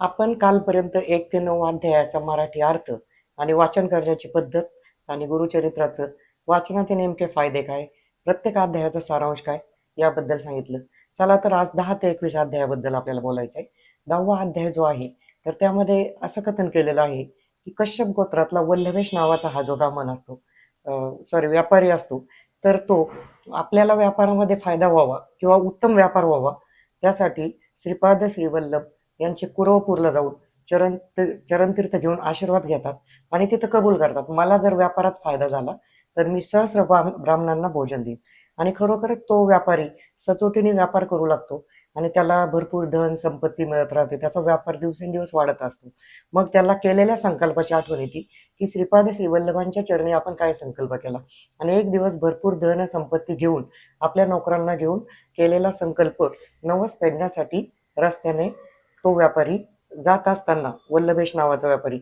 आपण कालपर्यंत एक ते नऊ अध्यायाचा मराठी अर्थ आणि वाचन करण्याची पद्धत आणि गुरुचरित्राचं वाचनाचे नेमके फायदे काय प्रत्येक अध्यायाचा सारांश काय याबद्दल सांगितलं. चला तर आज दहा ते एकवीस अध्यायाबद्दल आपल्याला बोलायचं आहे दहावा अध्याय जो आहे तर त्यामध्ये असं कथन केलेलं आहे की कश्यप गोत्रातला वल्लभेश नावाचा हा जो ब्राह्मण असतो सॉरी व्यापारी असतो तर तो आपल्याला व्यापारामध्ये फायदा व्हावा किंवा उत्तम व्यापार व्हावा त्यासाठी श्रीपाद श्रीवल्लभ यांचे कुरवपूरला जाऊन चरण चरणतीर्थ घेऊन आशीर्वाद घेतात आणि तिथं कबूल करतात. मला जर व्यापारात फायदा झाला तर मी सहस्र ब्राह्म- ब्राह्मणांना भोजन देईन. आणि खरोखरच तो व्यापारी सचोटीने व्यापार करू लागतो आणि त्याला भरपूर धन संपत्ती मिळत राहते. त्याचा व्यापार दिवसेंदिवस वाढत असतो. मग त्याला केलेल्या संकल्पाची आठवण येते की श्रीपाद श्रीवल्लभांच्या चरणी आपण काय संकल्प केला? आणि एक दिवस भरपूर धन संपत्ती घेऊन आपल्या नोकरांना घेऊन केलेला संकल्प नवस फेडण्यासाठी रस्त्याने तो व्यापारी जात असताना वल्लभेश नावाचा व्यापारी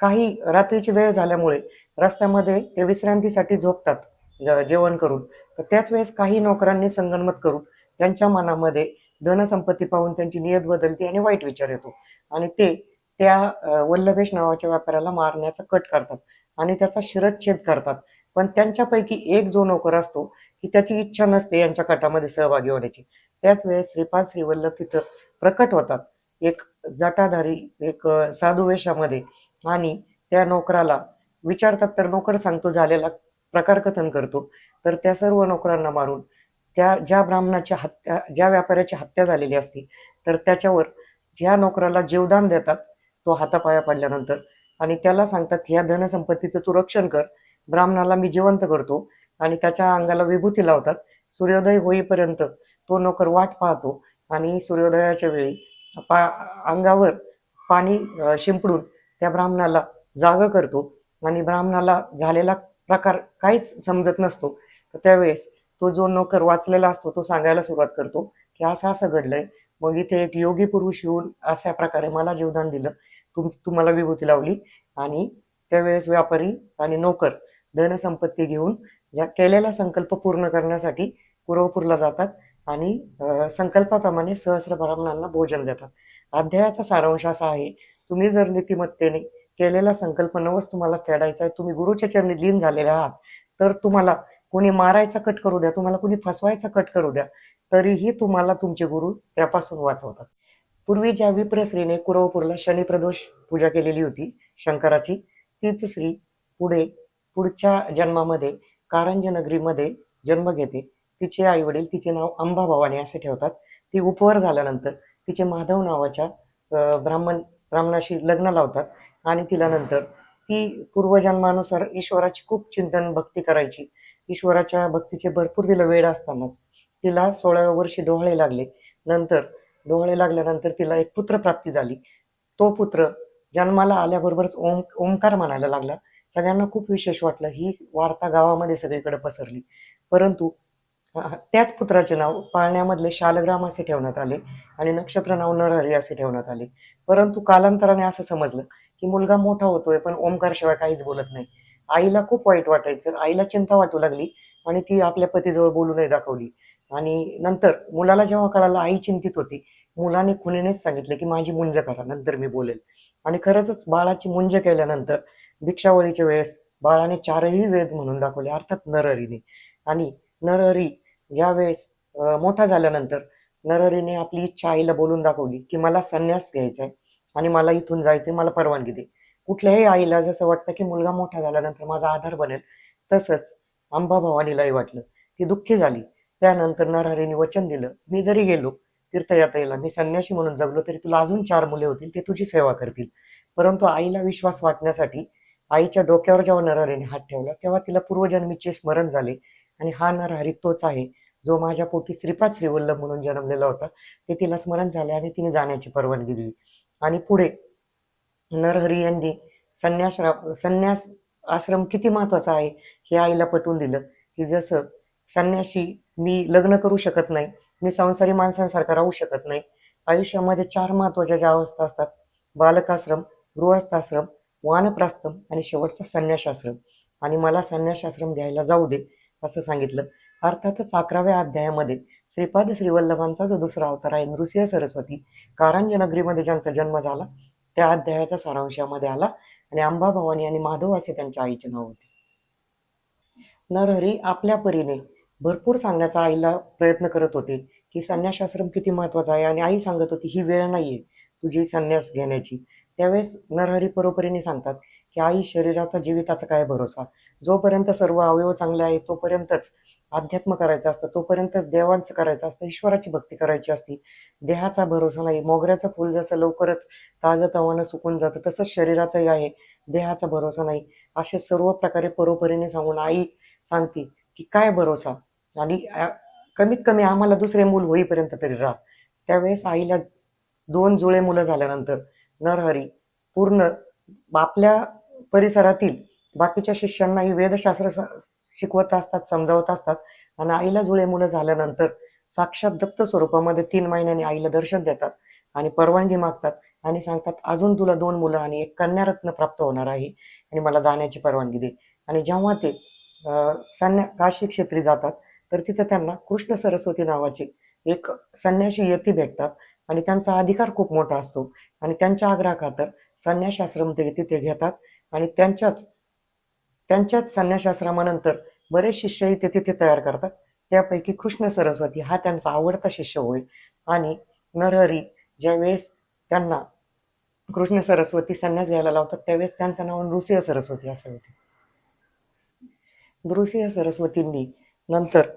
काही रात्रीची वेळ झाल्यामुळे रस्त्यामध्ये ते विश्रांतीसाठी झोपतात जेवण करून. तर त्याच वेळेस काही नोकरांनी संगनमत करून त्यांच्या मनामध्ये धनसंपत्ती पाहून त्यांची नियत बदलते आणि वाईट विचार येतो. आणि ते त्या वल्लभेश नावाच्या व्यापाऱ्याला मारण्याचा कट करतात आणि त्याचा शिरच्छेद करतात. पण त्यांच्यापैकी एक जो नोकर असतो की त्याची इच्छा नसते यांच्या कटामध्ये सहभागी होण्याची. त्याच वेळेस श्रीपाद श्रीवल्लभ तिथं प्रकट होतात. एक जटाधारी एक साधू वेशामध्ये आणि त्या नोकराला विचारतात तर नोकर सांगतो झालेला प्रकार कथन करतो. तर त्या सर्व नोकरांना मारून त्या ज्या ब्राह्मणाची हत्या ज्या व्यापाऱ्याची हत्या झालेली असते तर त्याच्यावर ज्या नोकराला जीवदान देतात तो हातापाया पडल्यानंतर. आणि त्याला सांगतात ह्या धनसंपत्तीचं तू रक्षण कर ब्राह्मणाला मी जिवंत करतो. आणि त्याच्या अंगाला विभूती लावतात. सूर्योदय होईपर्यंत तो नोकर वाट पाहतो. आणि सूर्योदयाच्या वेळी पा अंगावर पाणी शिंपडून त्या ब्राह्मणाला जाग करतो. आणि ब्राह्मणाला झालेला प्रकार काहीच समजत नसतो. तर त्यावेळेस तो जो नोकर वाचलेला असतो तो सांगायला सुरुवात करतो की असं असं घडलंय. मग इथे एक योगी पुरुष येऊन अशा प्रकारे मला जीवदान दिलं. तुम तुम्हाला विभूती लावली. आणि त्यावेळेस व्यापारी आणि नोकर धनसंपत्ती घेऊन ज्या केलेला संकल्प पूर्ण करण्यासाठी पुरवपूरला जातात. आणि संकल्पाप्रमाणे सहस्र ब्राह्मणांना भोजन देतात. अध्यायाचा सारांश असा आहे तुम्ही जर नीतिमत्तेने केलेला संकल्प नवस तुम्हाला फेडायचा आहे तुम्ही गुरुच्या चरणी लीन झालेले आहात तर तुम्हाला कोणी मारायचा कट करू द्या तुम्हाला कोणी फसवायचा कट करू द्या तरीही तुम्हाला तुमचे गुरु त्यापासून वाचवतात. पूर्वी ज्या स्त्रीने कुरवपूरला शनिप्रदोष पूजा केलेली होती शंकराची तीच स्त्री पुढे पुढच्या जन्मामध्ये कारंजनगरीमध्ये जन्म घेते. तिचे आई वडील तिचे नाव अंबाभवानी असे ठेवतात. ती उपवर झाल्यानंतर तिचे माधव नावाच्या ब्राह्मण ब्राह्मणाशी लग्न लावतात आणि तिला नंतर ती पूर्वजन्मानुसार ईश्वराची खूप चिंतन भक्ती करायची. ईश्वराच्या भक्तीचे भरपूर तिला वेळ असतानाच तिला सोळाव्या वर्षी डोहाळे लागले. नंतर डोहाळे लागल्यानंतर तिला एक पुत्र प्राप्ती झाली. तो पुत्र जन्माला आल्याबरोबरच ओम ओंकार म्हणायला लागला. सगळ्यांना खूप विशेष वाटलं. ही वार्ता गावामध्ये सगळीकडे पसरली. परंतु त्याच पुत्राचे नाव पाळण्यामधले शालग्राम असे ठेवण्यात आले आणि नक्षत्र नाव नरहरी असे ठेवण्यात आले. परंतु कालांतराने असं समजलं की मुलगा मोठा होतोय पण ओंकारशिवाय काहीच बोलत नाही. आईला खूप वाईट वाटायचं आईला चिंता वाटू लागली आणि ती आपल्या पतीजवळ बोलू नाही दाखवली. आणि नंतर मुलाला जेव्हा कळालं आई चिंतित होती मुलाने खुनीनेच सांगितलं की माझी मुंज करा नंतर मी बोलेल. आणि खरंच बाळाची मुंज केल्यानंतर भिक्षावळीच्या वेळेस बाळाने चारही वेद म्हणून दाखवले अर्थात नरहरीने. आणि नरहरी ज्यावेळेस मोठा झाल्यानंतर नरहरीने आपली इच्छा आईला बोलून दाखवली की मला संन्यास घ्यायचा आहे आणि मला इथून जायचंय मला परवानगी दे. कुठल्याही आईला जसं वाटतं की मुलगा मोठा झाल्यानंतर माझा आधार बनेल तसंच आंबा भवानीलाही वाटलं. ती दुःखी झाली. त्यानंतर नरहरीने वचन दिलं मी जरी गेलो तीर्थयात्रेला मी संन्याशी म्हणून जगलो तरी तुला अजून चार मुले होतील ते तुझी सेवा करतील. परंतु आईला विश्वास वाटण्यासाठी आईच्या डोक्यावर जेव्हा नरहरीने हात ठेवला तेव्हा तिला पूर्वजन्मीचे स्मरण झाले आणि हा नरहरी तोच आहे. जो माझ्या पोटी श्रीपाद श्रीवल्लभ म्हणून जन्मलेला होता ते तिला स्मरण झाले आणि तिने जाण्याची परवानगी दिली. आणि पुढे नरहरी यांनी संन्यास संन्यास आश्रम किती महत्त्वाचा आहे हे आईला पटवून दिलं. की जसं संन्याशी मी लग्न करू शकत नाही मी संसारी माणसांसारखा राहू शकत नाही आयुष्यामध्ये चार महत्त्वाच्या ज्या अवस्था असतात बालकाश्रम गृहस्थाश्रम वानप्रास्थम आणि शेवटचा संन्यासाश्रम. आणि मला संन्यासाश्रम घ्यायला जाऊ दे असं सांगितलं. अर्थातच अकराव्या अध्यायामध्ये श्रीपाद श्रीवल्लभांचा जो दुसरा अवतार आहे नृसिंह सरस्वती कारंज नगरीमध्ये ज्यांचा जन्म झाला त्या अध्यायाचा सारांश यामध्ये आला आणि अंबा भवानी आणि माधव असे त्यांच्या आईचे नाव होते. नरहरी आपल्या परीने भरपूर सांगण्याचा आईला प्रयत्न करत होते की संन्यासाश्रम किती महत्त्वाचा आहे आणि आई सांगत होती ही वेळ नाहीये तुझी संन्यास घेण्याची. त्यावेळेस नरहरी परोपरीने सांगतात की आई शरीराचा जीविताचा काय भरोसा? जोपर्यंत सर्व अवयव चांगले आहे तोपर्यंतच अध्यात्म करायचं असतं तोपर्यंतच देवांचं करायचं असतं ईश्वराची भक्ती करायची असती. देहाचा भरोसा नाही. मोगऱ्याचं फुल जसं लवकरच ताजं तवानं सुकून जातं तसंच शरीराचंही आहे. देहाचा भरोसा नाही. असे सर्व प्रकारे परोपरीने सांगून आई सांगते की काय भरोसा? आणि कमीत कमी आम्हाला दुसरे मूल होईपर्यंत तरी राहा. त्यावेळेस आईला दोन जुळे मुलं झाल्यानंतर नरहरी पूर्ण आपल्या परिसरातील बाकीच्या शिष्यांनाही वेदशास्त्र शिकवत असतात समजावत असतात. आणि आईला जुळे मुलं झाल्यानंतर साक्षात दत्त स्वरूपामध्ये तीन महिन्यांनी आईला दर्शन देतात आणि परवानगी मागतात आणि सांगतात अजून तुला दोन मुलं आणि एक कन्यारत्न प्राप्त होणार आहे आणि मला जाण्याची परवानगी दे. आणि जेव्हा ते अं, संन्या काशी क्षेत्री जातात तर तिथे त्यांना कृष्ण सरस्वती नावाची एक संन्याशी यती भेटतात. आणि त्यांचा अधिकार खूप मोठा असतो. आणि त्यांच्या आग्रहाखातर संन्यासाश्रम ते तिथे घेतात. आणि त्यांच्याच त्यांच्याच संन्यासाश्रमानंतर बरेच शिष्यही ते तिथे तयार करतात. त्यापैकी कृष्ण सरस्वती हा त्यांचा आवडता शिष्य होईल आणि नरहरी ज्यावेळेस त्यांना कृष्ण सरस्वती संन्यास घ्यायला लावतात त्यावेळेस त्यांचं नाव नृसिंह सरस्वती असं होते. नृसिंह सरस्वतींनी नंतर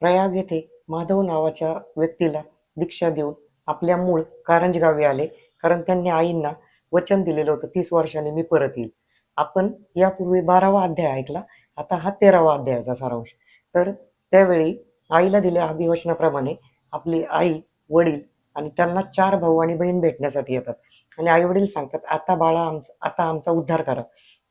प्रयाग येथे माधव नावाच्या व्यक्तीला दीक्षा देऊन आपल्या मूळ कारंज गावी आले. कारण त्यांनी आईंना वचन दिलेलं होतं तीस वर्षांनी मी परत येईल. आपण यापूर्वी बारावा अध्याय ऐकला. आता हा तेरावा अध्यायाचा सारांश. तर त्यावेळी आईला दिल्या अभिवचनाप्रमाणे आपली आई वडील आणि त्यांना चार भाऊ आणि बहीण भेटण्यासाठी येतात. आणि आई वडील सांगतात आता बाळा आमचा आता आमचा उद्धार करा.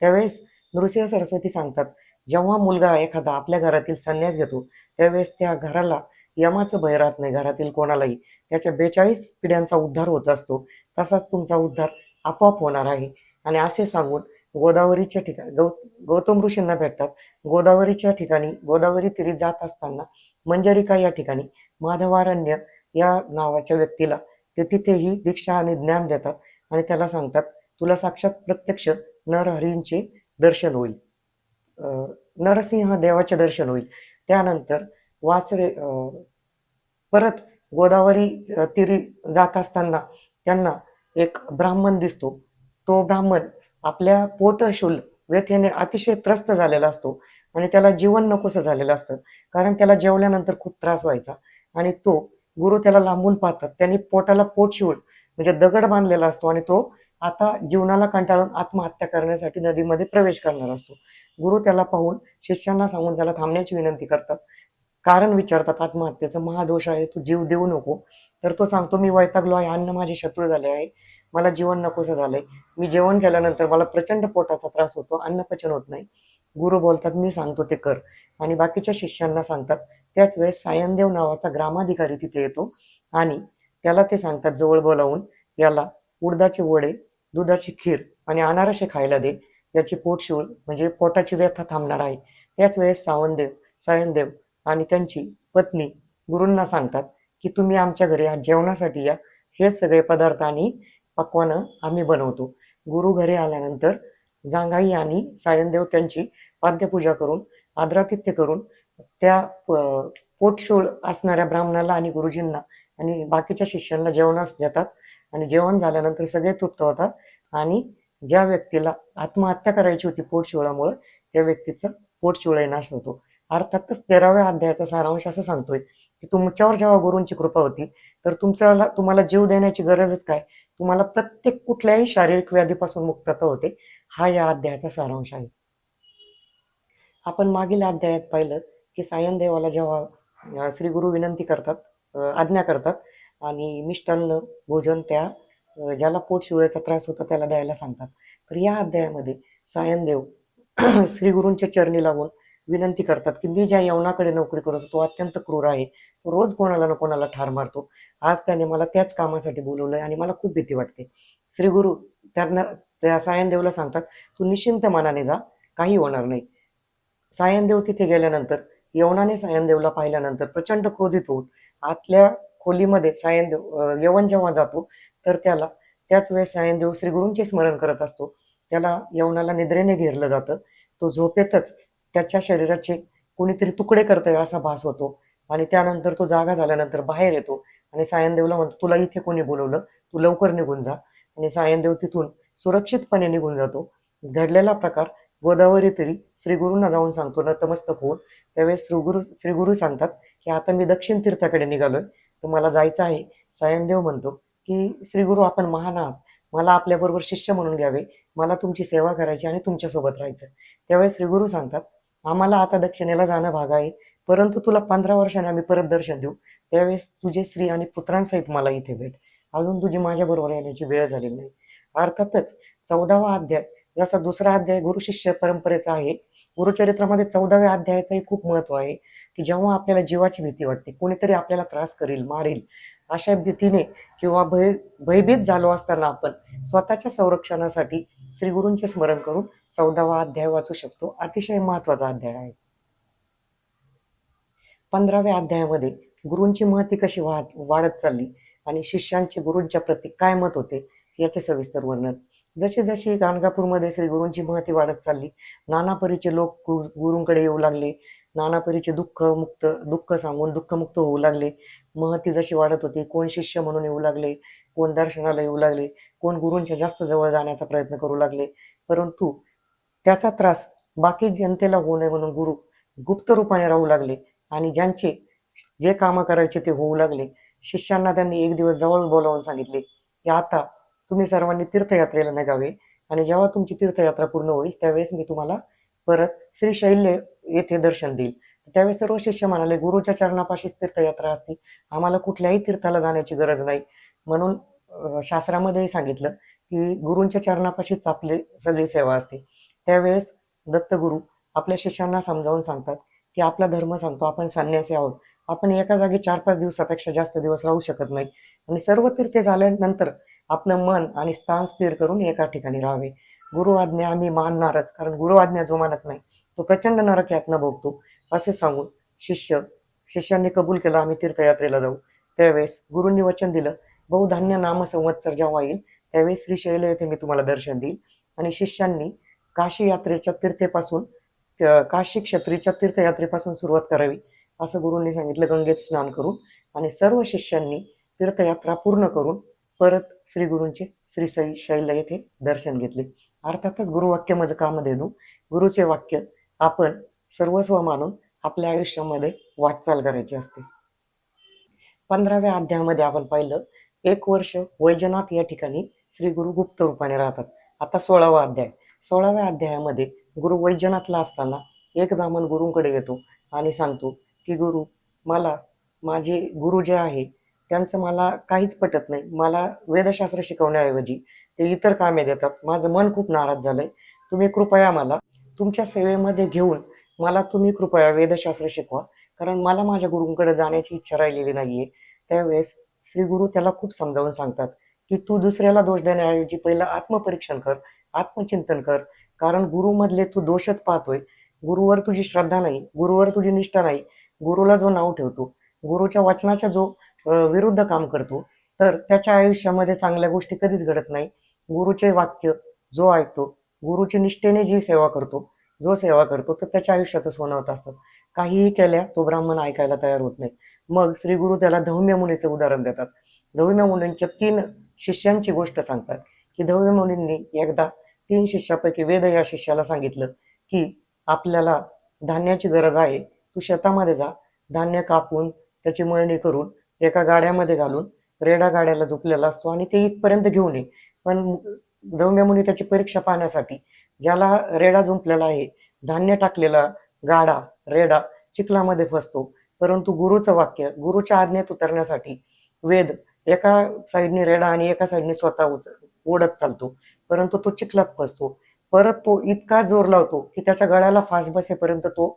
त्यावेळेस नृसिंह सरस्वती सांगतात जेव्हा मुलगा एखादा आपल्या घरातील संन्यास घेतो त्यावेळेस त्या घराला यमाचं भय राहत नाही घरातील कोणालाही. त्याच्या बेचाळीस पिढ्यांचा उद्धार होत असतो. तसाच तुमचा उद्धार आपोआप होणार आहे. आणि असे सांगून गोदावरीच्या ठिकाणी गौ गौतम ऋषींना भेटतात. गोदावरीच्या ठिकाणी गोदावरी तिरी जात असताना मंजरिका या ठिकाणी माधवारण्य या नावाच्या व्यक्तीला ते तिथेही दीक्षा आणि ज्ञान देतात आणि त्याला सांगतात तुला साक्षात प्रत्यक्ष नरहरींचे दर्शन होईल. अं, नरसिंह देवाचे दर्शन होईल. त्यानंतर वासरे अं, परत गोदावरी तिरी जात असताना त्यांना एक ब्राह्मण दिसतो. तो ब्राह्मण आपल्या पोटशूल व्यथेने अतिशय त्रस्त झालेला असतो आणि त्याला जीवन नकोसं झालेलं असतं. कारण त्याला जेवल्यानंतर खूप त्रास व्हायचा आणि तो गुरु त्याला लांबून पाहतात. त्यांनी पोटाला पोटशूळ म्हणजे दगड बांधलेला असतो आणि तो आता जीवनाला कंटाळून आत्महत्या करण्यासाठी नदीमध्ये प्रवेश करणार असतो. गुरु त्याला पाहून शिष्यांना सांगून त्याला थांबण्याची विनंती करतात. कारण विचारतात आत्महत्येचं. महादोष आहे तू जीव देऊ नको. तर तो सांगतो मी वैतागलो आहे अन्न माझे शत्रू झाले आहे. मला जीवन नकोसं झालंय. मी जेवण केल्यानंतर मला प्रचंड पोटाचा त्रास होतो अन्न पचन होत नाही. गुरु बोलतात मी सांगतो ते कर. आणि बाकीच्या शिष्यांना सांगतात त्याच वेळेस सायनदेव नावाचा ग्रामाधिकारी तिथे येतो आणि त्याला ते सांगतात जवळ बोलावून याला उडदाचे वडे दुधाची खीर आणि अनारसे खायला दे. याची पोटशिवळ म्हणजे पोटाची व्यथा थांबणार आहे. त्याच वेळेस सावनदेव सायनदेव आणि त्यांची पत्नी गुरूंना सांगतात की तुम्ही आमच्या घरी जेवणासाठी या. हे सगळे पदार्थ आणि पक्वानं आम्ही बनवतो. गुरु घरी आल्यानंतर जांघाई आणि सायनदेव त्यांची पाद्यपूजा करून आदरातिथ्य करून त्या पोटशोळ असणाऱ्या ब्राह्मणाला आणि गुरुजींना आणि बाकीच्या शिष्यांना जेवणास देतात. आणि जेवण झाल्यानंतर सगळे तृप्त होतात. आणि ज्या व्यक्तीला आत्महत्या करायची होती पोटशिवळामुळे त्या व्यक्तीचा पोटशिवळही नाश होतो. अर्थातच तेराव्या अध्यायाचा सारांश असं सांगतोय की तुमच्यावर जेव्हा गुरूंची कृपा होती तर तुमच्याला तुम्हाला जीव देण्याची गरजच काय? तुम्हाला प्रत्येक कुठल्याही शारीरिक व्याधीपासून मुक्तता होते हा या अध्यायाचा सारांश आहे. आपण मागील अध्यायात पाहिलं की सायनदेवाला जेव्हा श्री गुरु विनंती करतात आज्ञा करतात आणि मिष्टान्न भोजन त्या ज्याला पोट शिवळ्याचा त्रास होता त्याला द्यायला सांगतात. तर या अध्यायामध्ये सायनदेव श्री गुरूंच्या चरणी लागून विनंती करतात की मी ज्या यवनाकडे नोकरी करतो तो अत्यंत क्रूर आहे. तो रोज कोणाला ना कोणाला ठार मारतो. आज त्याने मला त्याच कामासाठी बोलवलंय आणि मला खूप भीती वाटते. श्री गुरु त्यांना त्या सायनदेवला सांगतात तू निश्चिंत मनाने जा काही होणार नाही. सायनदेव तिथे गेल्यानंतर यवनाने सायनदेवला पाहिल्यानंतर प्रचंड क्रोधित होऊन आतल्या खोलीमध्ये सायनदेव यवन जेव्हा जातो तर त्याला त्याच वेळेस सायनदेव श्री गुरूंचे स्मरण करत असतो. त्याला यवनाला निद्रेने घेरलं जातं. तो झोपेतच त्याच्या शरीराचे कुणीतरी तुकडे करतंय असा भास होतो. आणि त्यानंतर तो जागा झाल्यानंतर बाहेर येतो. आणि सायनदेवला म्हणतो तुला इथे कोणी बोलवलं? तू लवकर निघून जा. आणि सायनदेव तिथून सुरक्षितपणे निघून जातो. घडलेला प्रकार गोदावरी तरी श्रीगुरूंना जाऊन सांगतो नतमस्तक होऊन. त्यावेळेस श्रीगुरु श्रीगुरु श्री गुरु सांगतात की आता मी दक्षिण तीर्थाकडे निघालोय. तर मला जायचं आहे. सायनदेव म्हणतो की श्री गुरु आपण महान आहात. मला आपल्याबरोबर शिष्य म्हणून घ्यावे. मला तुमची सेवा करायची आणि तुमच्यासोबत राहायचं त्यावेळेस श्री गुरु सांगतात आम्हाला आता दक्षिणेला जाणं भाग आहे. परंतु तुला पंधरा वर्षाने आम्ही परत दर्शन देऊ. त्यावेळेस तुझे स्त्री आणि पुत्रांसहित मला इथे भेट. अजून तुझी माझ्याबरोबर येण्याची वेळ झालेली नाही. अर्थातच चौदावा अध्याय जसा दुसरा अध्याय गुरु शिष्य परंपरेचा आहे गुरुचरित्रामध्ये चौदाव्या अध्यायाचंही खूप महत्त्व आहे की जेव्हा आपल्याला जीवाची भीती वाटते कोणीतरी आपल्याला त्रास करील मारील अशा भीतीने किंवा भय भयभीत झालो असताना आपण स्वतःच्या संरक्षणासाठी श्री गुरूंचे स्मरण करून चौदावा अध्याय वाचू शकतो. अतिशय महत्त्वाचा अध्याय आहे. पंधराव्या अध्यायामध्ये गुरूंची महती कशी वाढ वाढत चालली आणि शिष्यांचे गुरूंच्या प्रती काय मत होते याचे सविस्तर वर्णन. जशी जशी गाणगापूरमध्ये श्री गुरूंची महती वाढत चालली नानापरीचे लोक गुरु- गुरूंकडे येऊ लागले. नानापरीचे दुःख मुक्त दुःख सांगून दुःखमुक्त होऊ लागले. महती जशी वाढत होती कोण शिष्य म्हणून येऊ लागले कोण दर्शनाला येऊ लागले कोण गुरूंच्या जास्त जवळ जाण्याचा प्रयत्न करू लागले. परंतु त्याचा त्रास बाकी जनतेला होऊ नये म्हणून गुरु गुप्त रूपाने राहू लागले आणि ज्यांचे जे कामं करायचे ते होऊ लागले. शिष्यांना त्यांनी एक दिवस जवळ बोलावून सांगितले की आता तुम्ही सर्वांनी तीर्थयात्रेला निघावे आणि जेव्हा तुमची तीर्थयात्रा पूर्ण होईल त्यावेळेस मी तुम्हाला परत श्री शैल्य येथे दर्शन देईल. त्यावेळेस सर्व शिष्य म्हणाले गुरुच्या चरणापाशीच तीर्थयात्रा असते. आम्हाला कुठल्याही तीर्थाला जाण्याची गरज नाही. म्हणून शास्त्रामध्येही सांगितलं की गुरूंच्या चरणापाशीच आपली सगळी सेवा असते. त्यावेळेस दत्तगुरु आपल्या शिष्यांना समजावून सांगतात की आपला धर्म सांगतो आपण संन्यासी आहोत. आपण एका जागी चार पाच दिवसापेक्षा जास्त दिवस राहू शकत नाही. आणि सर्व तीर्थे झाल्यानंतर आपलं मन आणि स्थान स्थिर करून एका ठिकाणी राहावे. गुरु आज्ञा आम्ही मानणारच कारण गुरु आज्ञा जो मानत नाही. तो प्रचंड नरक यातना भोगतो असे सांगून शिष्य शिष्यांनी कबूल केलं आम्ही तीर्थयात्रेला जाऊ. त्यावेळेस गुरूंनी वचन दिलं बहुधान्य नाम संवत्सर जेव्हा येईल त्यावेळी श्री शैल येथे मी तुम्हाला दर्शन देईल. आणि शिष्यांनी काशी यात्रेच्या तीर्थेपासून काशी क्षत्रीच्या तीर्थयात्रेपासून सुरुवात करावी असं गुरूंनी सांगितलं. गंगेत स्नान करून आणि सर्व शिष्यांनी तीर्थयात्रा पूर्ण करून परत श्री गुरूंचे श्री सई शैल येथे दर्शन घेतले. अर्थातच गुरुवाक्य माझं काम देणू गुरुचे वाक्य आपण सर्वस्व मानून आपल्या आयुष्यामध्ये वाटचाल करायची असते. पंधराव्या अध्यायामध्ये आपण पाहिलं एक वर्ष वैजनाथ या ठिकाणी श्री गुरु गुप्त रूपाने राहतात. आता सोळावा अध्याय. सोळाव्या अध्यायामध्ये गुरु वैजनाथला असताना एक ब्राह्मण गुरूंकडे येतो आणि सांगतो की गुरु मला माझे गुरु जे आहे त्यांचं मला काहीच पटत नाही. मला वेदशास्त्र शिकवण्याऐवजी ते इतर कामे देतात. माझं मन खूप नाराज झालंय. तुम्ही कृपया मला तुमच्या सेवेमध्ये घेऊन मला तुम्ही कृपया वेदशास्त्र शिकवा. कारण मला माझ्या गुरूंकडे जाण्याची इच्छा राहिलेली नाहीये. त्यावेळेस श्री गुरु त्याला खूप समजावून सांगतात की तू दुसऱ्याला दोष देण्याऐवजी पहिलं आत्मपरीक्षण कर आत्मचिंतन कर. कारण गुरुमधले तू दोषच पाहतोय. गुरुवर तुझी श्रद्धा नाही गुरुवर तुझी निष्ठा नाही गुरुला जो नाव ठेवतो गुरुच्या वचनाच्या जो विरुद्ध काम करतो तर त्याच्या आयुष्यामध्ये चांगल्या गोष्टी कधीच घडत नाही. गुरुचे वाक्य जो ऐकतो गुरुची निष्ठेने जी सेवा करतो जो सेवा करतो तर त्याच्या आयुष्याचं सोनं होत असतं. काहीही केल्या तो ब्राह्मण ऐकायला तयार होत नाही. मग श्री गुरु त्याला धौम्य मुलीचं उदाहरण देतात. धौम्य मुलींच्या तीन शिष्यांची गोष्ट सांगतात. की धौम्य मुलींनी एकदा तीन शिष्यापैकी वेद या शिष्याला सांगितलं की आपल्याला धान्याची गरज आहे तू शेतामध्ये जा धान्य कापून त्याची मळणी करून एका गाड्यामध्ये घालून रेडा गाड्याला झोपलेला असतो आणि ते इथपर्यंत घेऊन ये. पण धौम्य मुली त्याची परीक्षा पाहण्यासाठी ज्याला रेडा जुंपलेला आहे धान्य टाकलेला गाडा रेडा चिखलामध्ये फसतो परंतु गुरुचं वाक्य गुरुच्या आज्ञेत उतरण्यासाठी वेद एका साईडने रेडा आणि एका साईडने स्वतः उच ओढत चालतो. परंतु तो चिखलात फसतो परत तो इतका जोर लावतो की त्याच्या गळ्याला फास बसेपर्यंत तो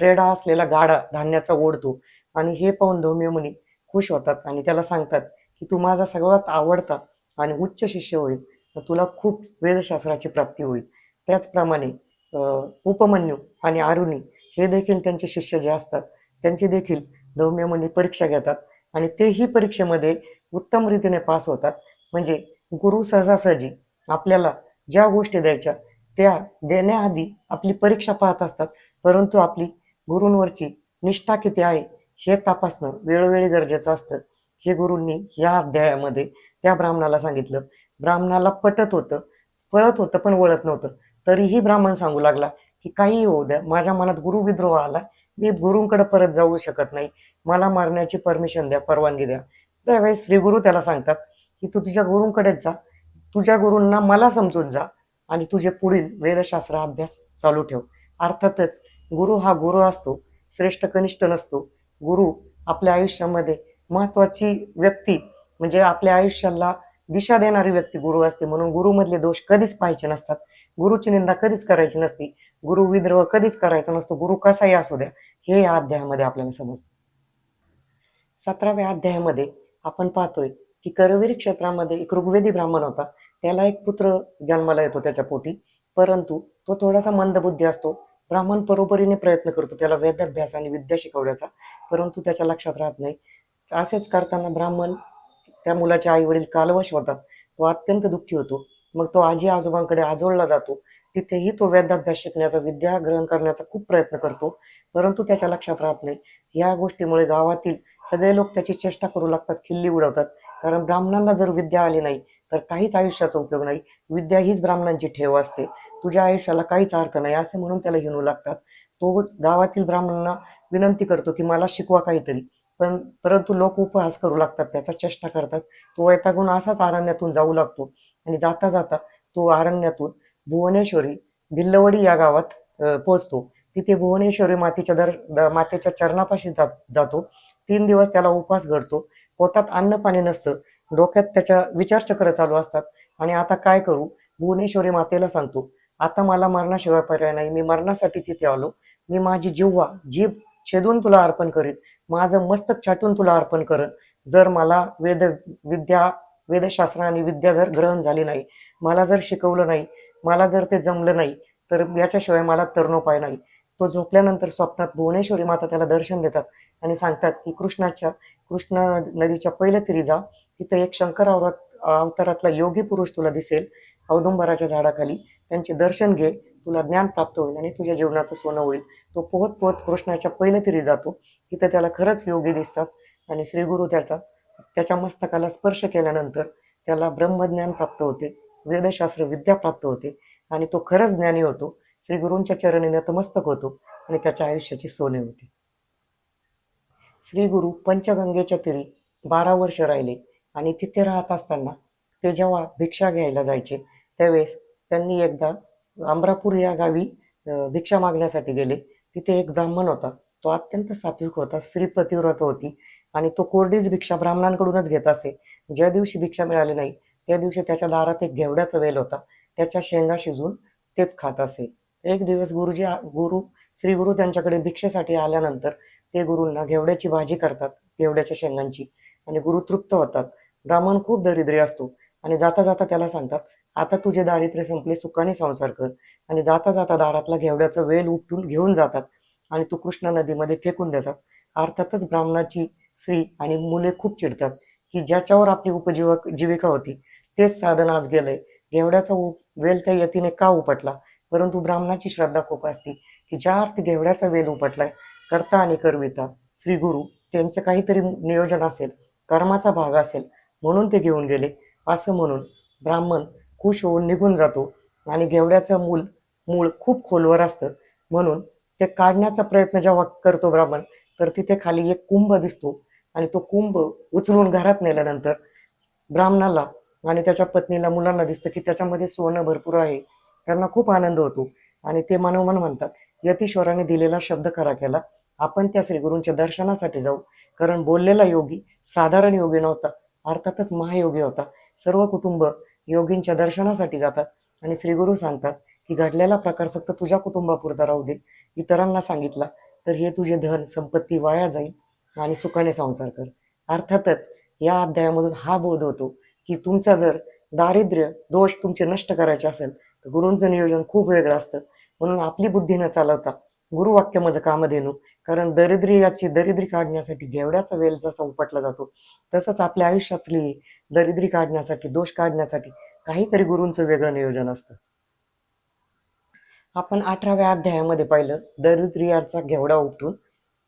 रेडा असलेला गाडा धान्याचा ओढतो. आणि हे पाहून धौम्य मुनी खुश होतात आणि त्याला सांगतात की तू माझा सगळ्यात आवडता आणि उच्च शिष्य होईल. तुला खूप वेदशास्त्राची प्राप्ती होईल. त्याचप्रमाणे उपमन्यू आणि आरुणी हे देखील त्यांचे शिष्य जे असतात त्यांची देखील धौम्य मुनी परीक्षा घेतात आणि तेही परीक्षेमध्ये उत्तम रीतीने पास होतात. म्हणजे गुरु सहजासहजी आपल्याला ज्या गोष्टी द्यायच्या त्या देण्याआधी आपली परीक्षा पाहत असतात. परंतु आपली गुरूंवरची निष्ठा किती आहे हे तपासणं वेळोवेळी गरजेचं असतं. हे गुरूंनी या अध्यायामध्ये त्या ब्राह्मणाला सांगितलं. ब्राह्मणाला पटत होतं पळत होतं पण वळत नव्हतं. तरीही ब्राह्मण सांगू लागला की काही होऊ द्या माझ्या मनात गुरुविद्रोह आला मी गुरूंकडे परत जाऊ शकत नाही. मला मारण्याची परमिशन द्या परवानगी द्या. त्यावेळेस श्री गुरु त्याला सांगतात की तू तुझ्या गुरूंकडेच जा. तुझ्या गुरूंना मला समजून जा आणि तुझे पुढील वेदशास्त्र अभ्यास चालू ठेव. अर्थातच गुरु हा गुरु असतो श्रेष्ठ कनिष्ठ नसतो. गुरु आपल्या आयुष्यामध्ये महत्वाची व्यक्ती म्हणजे आपल्या आयुष्याला दिशा देणारी व्यक्ती गुरु असते. म्हणून गुरुमधले दोष कधीच पाहायचे नसतात. गुरुची निंदा कधीच करायची नसती. गुरु विद्रोह कधीच करायचा नसतो. गुरु कसाही असू द्या. हे या अध्यायामध्ये आपल्याला समजतं. सतराव्या अध्यायामध्ये आपण पाहतोय की करवीर क्षेत्रामध्ये एक ऋग्वेदी ब्राह्मण होता. त्याला एक पुत्र जन्माला येतो त्याच्या पोटी. परंतु तो थोडासा मंदबुद्धी असतो. ब्राह्मण बरोबरीने प्रयत्न करतो. त्याला वेदाभ्यास आणि विद्या शिकवण्याचा. परंतु त्याच्या लक्षात राहत नाही. असेच करताना ब्राह्मण त्या मुलाचे आई वडील कालवश होतात. तो अत्यंत दुःखी होतो. मग तो आजी आजोबांकडे आजोळला जातो. तिथेही तो वेदाभ्यास शिकण्याचा विद्या ग्रहण करण्याचा खूप प्रयत्न करतो. परंतु त्याच्या लक्षात राहत नाही. या गोष्टीमुळे गावातील सगळे लोक त्याची चेष्टा करू लागतात खिल्ली उडवतात. कारण ब्राह्मणांना जर विद्या आली नाही तर काहीच आयुष्याचा उपयोग नाही. विद्या हीच ब्राह्मणांची ठेव असते. तुझ्या आयुष्याला काहीच अर्थ नाही असे म्हणून त्याला हिणू लागतात. तो गावातील ब्राह्मणांना विनंती करतो की मला शिकवा काहीतरी. पण परंतु लोक उपहास करू लागतात त्याचा चेष्टा करतात. तो वैतागून असाच अरण्यातून जाऊ लागतो. आणि जाता जाता तो अरण्यातून भुवनेश्वरी भिल्लवडी या गावात पोहोचतो. तिथे भुवनेश्वरी मातेच्या दर द- मातेच्या चरणापाशी जात जातो. तीन दिवस त्याला उपवास घडतो. पोटात अन्न पाणी नसतं. डोक्यात त्याच्या विचारचक्र चालू असतात. आणि आता काय करू? भुवनेश्वरी मातेला सांगतो आता मला मरणाशिवाय पर्याय नाही. मी मरणासाठीच इथे आलो. मी माझी जिव्हा जीभ छेदून तुला अर्पण करीन. माझं मस्तक छाटून तुला अर्पण करेन. जर मला वेद विद्या वेदशास्त्र आणि विद्या जर ग्रहण झाली नाही मला जर शिकवलं नाही मला जर ते जमलं नाही तर याच्याशिवाय मला तरणोपाय नाही. तो झोपल्यानंतर स्वप्नात भुवनेश्वरी माता त्याला दर्शन देतात आणि सांगतात की कृष्णाच्या कृष्णा नदीच्या पहिल्या तिरी जा तिथं एक शंकर अवतारातला योगी पुरुष तुला दिसेल औदुंबराच्या झाडाखाली. त्यांचे दर्शन घे तुला ज्ञान प्राप्त होईल आणि तुझ्या जीवनाचं सोनं होईल. तो पोहत पोहत कृष्णाच्या पहिल्या तिरी जातो. तिथं त्याला खरंच योगी दिसतात आणि श्रीगुरु त्याचा त्याच्या मस्तकाला स्पर्श केल्यानंतर त्याला ब्रह्मज्ञान प्राप्त होते वेदशास्त्र विद्या प्राप्त होते आणि तो खरंच ज्ञानी होतो. श्री गुरूंच्या चरणी नतमस्तक होतो आणि त्याच्या आयुष्याची सोने होते. श्री गुरु पंचगंगेच्या तीरी बारा वर्ष राहिले आणि तिथे राहत असताना ते जेव्हा भिक्षा घ्यायला जायचे त्यावेळेस त्यांनी एकदा अमरापूर या गावी भिक्षा मागण्यासाठी गेले. तिथे एक ब्राह्मण होता. तो अत्यंत सात्विक होता श्रीपतिव्रत होती आणि तो कोरडीच भिक्षा ब्राह्मणांकडूनच घेत असे. ज्या दिवशी भिक्षा मिळाली नाही त्या दिवशी त्याच्या दारात एक घेवड्याचा वेल होता. त्याच्या शेंगा शिजून तेच खात असे. एक दिवस गुरुजी गुरु श्री गुरु त्यांच्याकडे भिक्षेसाठी आल्यानंतर ते गुरूंना घेवड्याची भाजी करतात घेवड्याच्या शेंगांची. आणि गुरु तृप्त होतात. ब्राह्मण खूप दरिद्री असतो आणि जाता जाता त्याला सांगतात आता तुझे दारिद्र्य संपले सुखाने संसार कर. आणि जाता जाता दारातला घेवड्याचा वेल उपटून घेऊन जातात. आणि तो कृष्णा नदीमध्ये फेकून देतात. अर्थातच ब्राह्मणाची स्त्री आणि मुले खूप चिडतात की ज्याच्यावर आपली उपजीवक जीविका होती तेच साधन आज गेलंय. घेवड्याचा वेल त्या यतीने का उपटला? परंतु ब्राह्मणाची श्रद्धा खूप असते की ज्या अर्थी घेवड्याचा वेल उपटलाय कर्ता आणि करविता श्री गुरु त्यांचं काहीतरी नियोजन असेल कर्माचा भाग असेल म्हणून ते घेऊन गेले. असं म्हणून ब्राह्मण खुश होऊन निघून जातो आणि घेवड्याचं मूल मूळ खूप खोलवर असतं. म्हणून ते काढण्याचा प्रयत्न जेव्हा करतो ब्राह्मण तर तिथे खाली एक कुंभ दिसतो आणि तो कुंभ उचलून घरात नेल्यानंतर ब्राह्मणाला आणि त्याच्या पत्नीला मुलांना दिसतं की त्याच्यामध्ये सोनं भरपूर आहे. त्यांना खूप आनंद होतो आणि ते मनोमन म्हणतात यतीश्वराने दिलेला शब्द खरा केला आपण त्या श्रीगुरूंच्या दर्शनासाठी जाऊ. कारण बोललेला योगी साधारण योगी नव्हता अर्थातच महायोगी होता. सर्व कुटुंब योगींच्या दर्शनासाठी जातात आणि श्रीगुरू सांगतात की घडलेला प्रकार फक्त तुझ्या कुटुंबापुरता राहू दे. इतरांना सांगितला तर हे तुझे धन संपत्ती वाया जाईल आणि सुखाने संसार कर. अर्थातच या अध्यायामधून हा बोध होतो की तुमचा जर दारिद्र्य दोष तुमचे नष्ट करायचे असेल तर गुरूंचं नियोजन खूप वेगळं असतं. म्हणून आपली बुद्धी न चालवता गुरुवाक्य मज कामधेनू कारण दरिद्र्याची दरिद्री काढण्यासाठी घेवड्याचा वेल जसा उपटला जातो तसंच आपल्या आयुष्यातली दरिद्री काढण्यासाठी दोष काढण्यासाठी काहीतरी गुरूंचं वेगळं नियोजन असतं. आपण अठराव्या अध्यायामध्ये पाहिलं दरिद्रियाचा घेवडा उपटून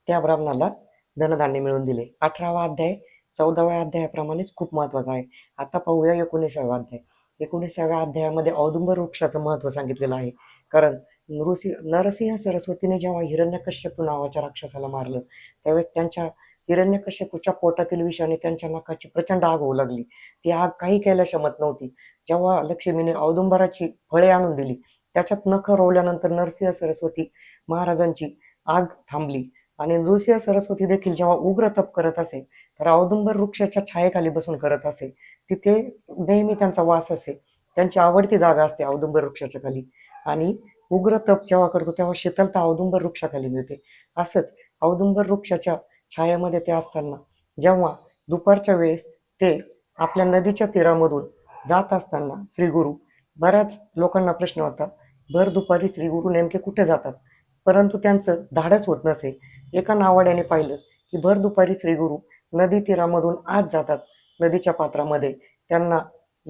त्या ब्राह्मणाला धनधान्य मिळवून दिले. अठरावा अध्याय चौदाव्या अध्यायाप्रमाणेच खूप महत्त्वाचा आहे. आता पाहूया एकोणीसाव्या अध्याय. एकोणीसाव्या अध्यायामध्ये औदुंबर वृक्षाचं महत्त्व सांगितलेलं आहे. कारण नृसिंह नरसिंह सरस्वतीने जेव्हा हिरण्यकश्यपू नावाच्या राक्षसाला मारलं त्यावेळेस त्यांच्या हिरण्यकश्यपूच्या पोटातील विषाने त्यांच्या नाकाची प्रचंड आग होऊ लागली. ती आग काही केल्या शमत नव्हती. जेव्हा लक्ष्मीने औदुंबराची फळे आणून दिली त्याच्यात नख रोवल्यानंतर नरसिंह सरस्वती महाराजांची आग थांबली. आणि नृसिंह सरस्वती देखील जेव्हा उग्र तप करत असे तर औदुंबर वृक्षाच्या छायेखाली बसून करत असे तिथे नेहमी त्यांचा वास असे. त्यांची आवडती जागा असते औदुंबर वृक्षाच्या खाली. आणि उग्र तप जेव्हा करतो तेव्हा शीतलता औदुंबर वृक्षाखाली मिळते. असंच औदुंबर वृक्षाच्या छायामध्ये ते असताना जेव्हा दुपारच्या वेळेस ते आपल्या नदीच्या तीरामधून जात असताना श्री गुरु बऱ्याच लोकांना प्रश्न होता भर दुपारी श्री गुरु नेमके कुठे जातात? परंतु त्यांचं धाडस होत नसे. एका नावाड्याने पाहिलं की भर दुपारी श्रीगुरु नदी तीरामधून आत जातात नदीच्या पात्रामध्ये. त्यांना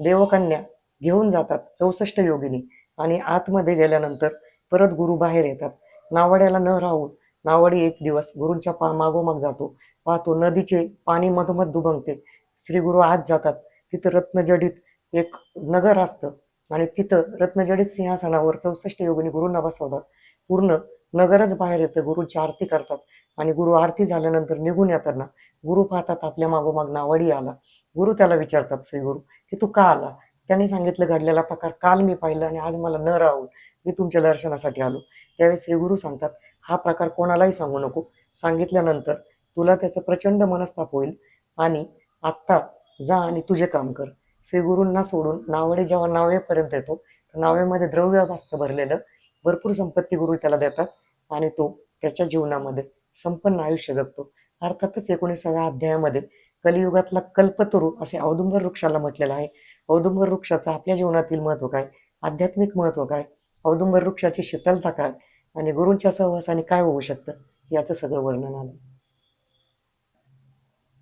देवकन्या घेऊन जातात चौसष्ट योगिनी आणि आतमध्ये गेल्यानंतर परत गुरु बाहेर येतात. नावाड्याला न राहून नावाडी एक दिवस गुरूंच्या पा मागोमाग जातो. पाहतो नदीचे पाणी मधोमध दुभंगते. श्रीगुरु आत जातात. तिथं रत्नजडित एक नगर असतं. आणि तिथं रत्नजडित सिंहासनावर चौसष्ट योगिनी गुरूंना बसवतात. पूर्ण नगरच बाहेर येतं. गुरुची आरती करतात. आणि गुरु आरती झाल्यानंतर निघून येताना गुरु पाहतात आपल्या मागोमाग नावडी आला. गुरु त्याला विचारतात श्री गुरु की तू का आला? त्यांनी सांगितलं घडलेला प्रकार काल मी पाहिलं आणि आज मला न राहून मी तुमच्या दर्शनासाठी आलो. त्यावेळी श्री गुरु सांगतात हा प्रकार कोणालाही सांगू नको. सांगितल्यानंतर तुला त्याचं प्रचंड मनस्ताप होईल आणि आत्ता जा आणि तुझे काम कर. श्रीगुरूंना सोडून नावडे जेव्हा नावेपर्यंत येतो तर नावेमध्ये द्रव्य असतं भरलेलं भरपूर संपत्ती गुरु त्याला देतात आणि तो त्याच्या जीवनामध्ये संपन्न आयुष्य जगतो. अर्थातच एकोणीसाव्या अध्यायामध्ये कलियुगातला कल्पतरू असे औदुंबर वृक्षाला म्हटलेलं आहे. औदुंबर वृक्षाचं आपल्या जीवनातील महत्त्व काय? आध्यात्मिक महत्त्व काय? औदुंबर वृक्षाची शीतलता काय? आणि गुरूंच्या सहवासाने काय होऊ शकतं? याचं सगळं वर्णन आलं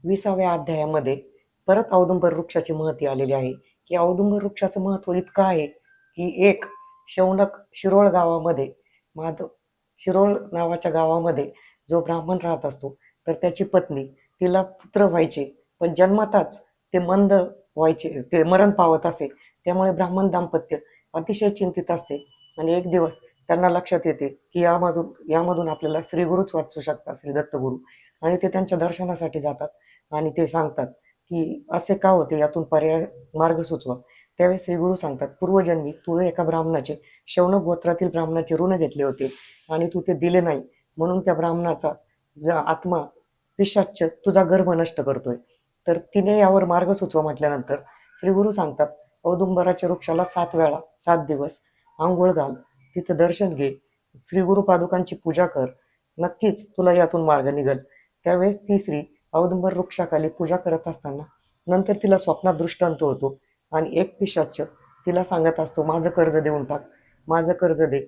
विसाव्या अध्यायामध्ये परत औदुंबर वृक्षाची महती आलेली आहे. की औदुंबर वृक्षाचं महत्त्व इतकं आहे की एक शौनक शिरोळ गावामध्ये माधव शिरोळ नावाच्या गावामध्ये जो ब्राह्मण राहत असतो तर त्याची पत्नी तिला पुत्र व्हायचे पण जन्मताच ते मंद व्हायचे ते मरण पावत असे. त्यामुळे ब्राह्मण दाम्पत्य अतिशय चिंतित असते आणि एक दिवस त्यांना लक्षात येते की यामधून यामधून आपल्याला श्री गुरुच वाचू शकतात श्री दत्तगुरु. आणि ते त्यांच्या दर्शनासाठी जातात आणि ते सांगतात की असे का होते यातून पर्याय मार्ग सुचवा. त्यावेळी श्री गुरु सांगतात पूर्वजन्मी तू एका ब्राह्मणाचे शौनक गोत्रातील ब्राह्मणाचे ऋण घेतले होते आणि तू ते दिले नाही. म्हणून त्या ब्राह्मणाचा आत्मा पिशाच्च तुझा गर्भ नष्ट करतोय. तर तिने यावर मार्ग सुचवा म्हटल्यानंतर श्री गुरु सांगतात औदुंबराच्या वृक्षाला सात वेळा सात दिवस आंघोळ घाल तिथं दर्शन घे श्री गुरु पादुकांची पूजा कर नक्कीच तुला यातून मार्ग निघल. त्यावेळेस ती स्त्री औदुंबर वृक्षाखाली पूजा करत असताना नंतर तिला स्वप्नात दृष्टांत होतो आणि एक पिशाच तिला सांगत असतो माझं कर्ज देऊन टाक माझं कर्ज दे.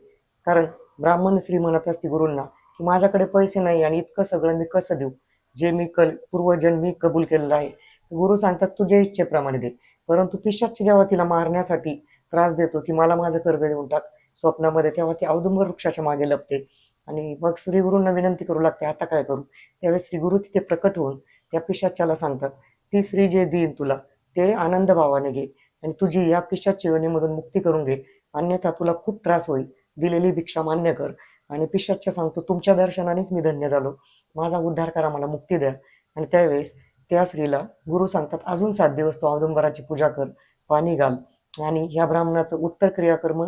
कारण ब्राह्मण स्त्री म्हणत असते गुरूंना की माझ्याकडे पैसे नाही आणि इतकं सगळं मी कसं देऊ? जे मी कल पूर्वजन्मी कबूल केलेलं आहे. गुरु सांगतात तुझ्या इच्छेप्रमाणे दे. परंतु पिशाच जेव्हा तिला मारण्यासाठी त्रास देतो की मला माझं कर्ज देऊन टाक स्वप्नामध्ये तेव्हा ती औदुंबर वृक्षाच्या मागे लपते. आणि मग श्रीगुरूंना विनंती करू लागते आता काय करू? त्यावेळेस श्री गुरु तिथे प्रकट होऊन त्या पिशाच्याला सांगतात ती स्त्री जे देईन तुला ते आनंद भावाने घे आणि तुझी या पिशाच्या योनीमधून मुक्ती करून घे. अन्यथा तुला खूप त्रास होईल. दिलेली भिक्षा मान्य कर. आणि पिशाच्या सांगतो तुमच्या दर्शनानेच मी धन्य झालो. माझा उद्धार करा मला मुक्ती द्या. आणि त्यावेळेस त्या स्त्रीला गुरु सांगतात अजून सात दिवस तू औदुंबराची पूजा कर पाणी घाल आणि ह्या ब्राह्मणाचं उत्तर क्रियाकर्म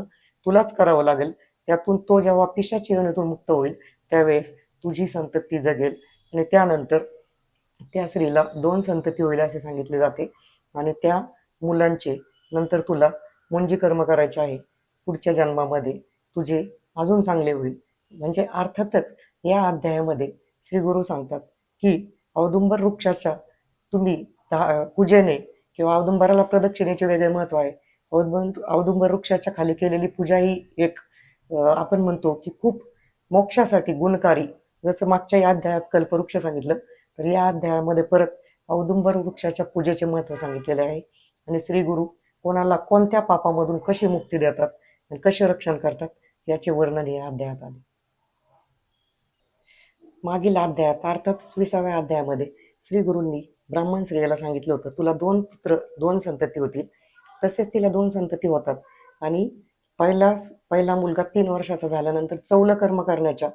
तुलाच करावं लागेल. त्यातून तो जेव्हा पिशाची योनीतून मुक्त होईल त्यावेळेस तुझी संतती जगेल. आणि त्यानंतर त्या स्त्रीला दोन संतती होईल असे सांगितले जाते. आणि त्या मुलांचे नंतर तुला मुंजी कर्म करायचे आहे. पुढच्या जन्मामध्ये तुझे अजून चांगले होईल. म्हणजे अर्थातच या अध्यायामध्ये श्री गुरु सांगतात की औदुंबर वृक्षाच्या तुम्ही पूजेने किंवा औदुंबराला प्रदक्षिणेचे वेगळे महत्त्व आहे. औदुंबर औदुंबर वृक्षाच्या खाली केलेली पूजा ही एक आपण म्हणतो की खूप मोक्षासाठी गुणकारी. जसं मागच्या या अध्यायात कल्पवृक्ष सांगितलं तर या अध्यायामध्ये परत औदुंबर वृक्षाच्या पूजेचे महत्त्व सांगितलेले आहे. आणि श्री गुरु कोणाला कोणत्या पापामधून कशी मुक्ती देतात आणि कसे रक्षण करतात याचे वर्णन या अध्यायात आले. मागील अध्यायात अर्थातच विसाव्या अध्यायामध्ये श्री गुरूंनी ब्राह्मण स्त्रियेला सांगितलं होतं तुला दोन पुत्र दोन संतती होतील. तसेच तिला दोन संतती होतात. आणि पहिला पहिला मुलगा तीन वर्षाचा झाल्यानंतर चौल कर्म करण्याच्या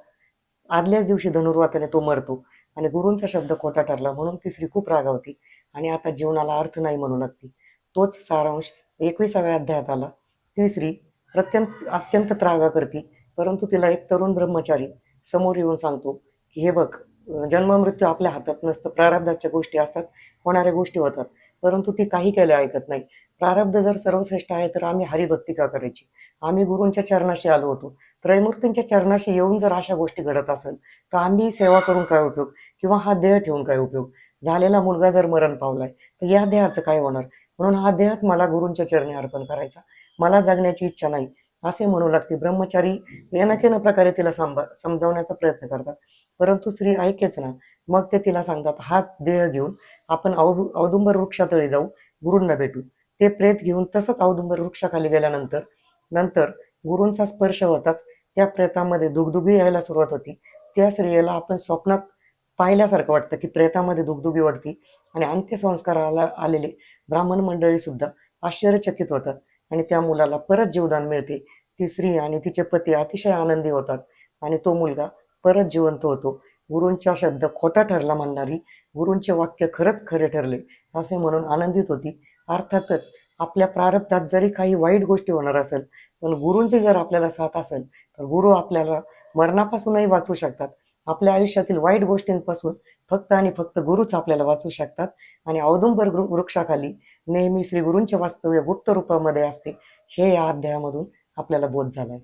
आदल्याच दिवशी धनुर्वाताने तो मरतो. आणि गुरूंचा शब्द खोटा ठरला म्हणून ती स्त्री खूप रागावती आणि आता जीवनाला अर्थ नाही म्हणू लागती. तोच सारांश एकविसाव्या अध्यायात आला. ती स्त्री अत्यंत अत्यंत त्रागा करती परंतु तिला एक तरुण ब्रह्मचारी समोर येऊन सांगतो की हे बघ जन्म मृत्यू आपल्या हातात नसतं. प्रारब्धाच्या गोष्टी असतात होणाऱ्या गोष्टी होतात परंतु ती काही केल्या ऐकत नाही. प्रारब्ध जर सर्वश्रेष्ठ आहे तर आम्ही हरिभक्ती का करायची? आम्ही गुरूंच्या चरणाशी आलो होतो. त्रैमूर्तींच्या चरणाशी येऊन जर अशा गोष्टी घडत असेल तर आम्ही सेवा करून काय उपयोग? किंवा हा देह ठेवून काय उपयोग? झालेला मुलगा जर मरण पावलाय तर या देहाचं काय होणार? म्हणून हा देहच मला गुरूंच्या चरणी अर्पण करायचा. मला जगण्याची इच्छा नाही. असे म्हणू लागते. ब्रह्मचारी नेनकेन प्रकारे तिला सांभा समजावण्याचा प्रयत्न करतात. परंतु स्त्री ऐकेच ना. मग ते तिला सांगतात हा देह घेऊन आपण औदुंबर वृक्षातळी जाऊ. गुरूंना भेटू. ते प्रेत घेऊन तसंच औदुंबर वृक्षाखाली गेल्यानंतर नंतर गुरूंचा स्पर्श होताच त्या प्रेतामध्ये दुगदुगी यायला सुरुवात होती. त्या स्त्रियेला आपण स्वप्नात पाहिल्यासारखं वाटतं की प्रेतामध्ये दुगदुगी वाढती आणि अंत्यसंस्काराला आलेले ब्राह्मण मंडळी सुद्धा आश्चर्यचकित होतात आणि त्या मुलाला परत जीवदान मिळते. ती स्त्री आणि तिचे पती अतिशय आनंदी होतात आणि तो मुलगा परत जिवंत होतो. गुरूंचा शब्द खोटा ठरला म्हणणारी गुरूंचे वाक्य खरंच खरे ठरले असे म्हणून आनंदित होती. अर्थातच आपल्या प्रारब्धात जरी काही वाईट गोष्टी होणार असेल पण गुरूंची जर आपल्याला साथ असेल तर गुरु आपल्याला मरणापासूनही वाचू शकतात. आपल्या आयुष्यातील वाईट गोष्टींपासून फक्त आणि फक्त गुरुच आपल्याला वाचू शकतात. आणि औदुंबर वृक्षाखाली नेहमी श्री गुरूंचे वास्तव्य गुप्त रूपामध्ये असते हे या अध्यायामधून आपल्याला बोध झालाय.